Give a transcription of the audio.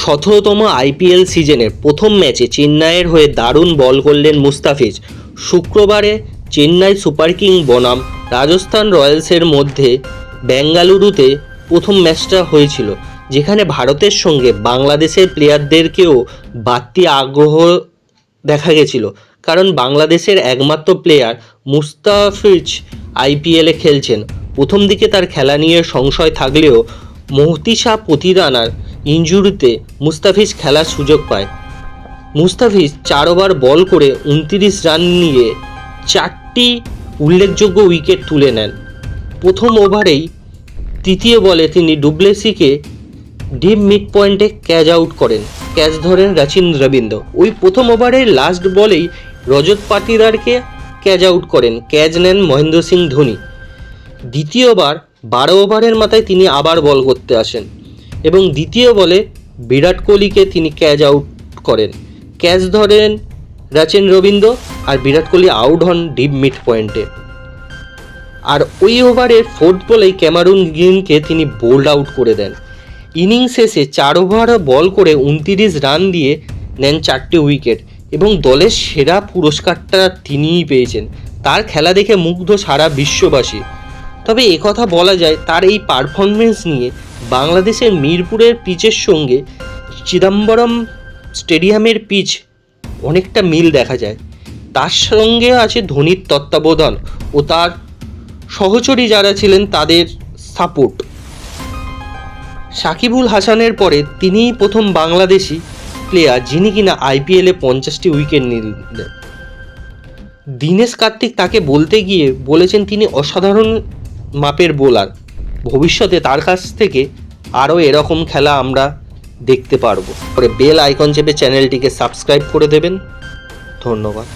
সতেরোতম আইপিএল সিজনের প্রথম ম্যাচে চেন্নাইয়ের হয়ে দারুণ বল করলেন মুস্তাফিজ। শুক্রবারে চেন্নাই সুপার কিং বনাম রাজস্থান রয়্যালসের মধ্যে বেঙ্গালুরুতে প্রথম ম্যাচটা হয়েছিল, যেখানে ভারতের সঙ্গে বাংলাদেশের প্লেয়ারদেরকেও বাড়তি আগ্রহ দেখা গেছিল। কারণ বাংলাদেশের একমাত্র প্লেয়ার মুস্তাফিজ আইপিএলে খেলছেন। প্রথম দিকে তার খেলা নিয়ে সংশয় থাকলেও মহতিশা প্রতিরানার ইনজুরিতে মুস্তাফিজ খেলার সুযোগ পায়। মুস্তাফিজ চার ওভার বল করে উনত্রিশ রান নিয়ে চারটি উল্লেখযোগ্য উইকেট তুলে নেন। প্রথম ওভারেই তৃতীয় বলে তিনি ডুবলেসিকে ডিপ মিড পয়েন্টে ক্যাচ আউট করেন। ক্যাচ ধরেন রাচিন রবীন্দ্র। ওই প্রথম ওভারের লাস্ট বলেই রজত পাটিদারকে ক্যাচ আউট করেন। ক্যাচ নেন মহেন্দ্র সিং ধোনি। দ্বিতীয়বার বারো ওভারের মাথায় তিনি আবার বল করতে আসেন। এবং দ্বিতীয় বলে বিরাট কোহলিকে তিনি ক্যাচ আউট করেন। ক্যাচ ধরেন রাচেন রবীন্দ্র আর বিরাট কোহলি আউট হন ডিপ মিড পয়েন্টে। আর ওই ওভারের ফোর্থ বলেই ক্যামারুন গ্রিনকে তিনি বোল্ড আউট করে দেন। ইনিংস শেষে চার ওভার বল করে উনতিরিশ রান দিয়ে নেন চারটে উইকেট এবং দলের সেরা পুরস্কারটা তিনিই পেয়েছেন। তার খেলা দেখে মুগ্ধ সারা বিশ্ববাসী। তবে একথা বলা যায়, তার এই পারফরমেন্স নিয়ে বাংলাদেশের মিরপুরের পিচের সঙ্গে চিদম্বরম স্টেডিয়ামের পিচ অনেকটা মিল দেখা যায়। তার সঙ্গে আছে ধোনির তত্ত্বাবধান ও তার সহচরী যারা ছিলেন তাদের সাপোর্ট। সাকিবুল হাসানের পরে তিনিই প্রথম বাংলাদেশি প্লেয়ার যিনি কিনা আইপিএলে পঞ্চাশটি উইকেট নিলেন দীনেশ কার্তিক তাকে বলতে গিয়ে বলেছেন, তিনি অসাধারণ মাপের বোলার। ভবিষ্যতে তার কাছ থেকে আরও এরকম খেলা আমরা দেখতে পারব। পরে বেল আইকন চেপে চ্যানেলটিকে সাবস্ক্রাইব করে দেবেন। ধন্যবাদ।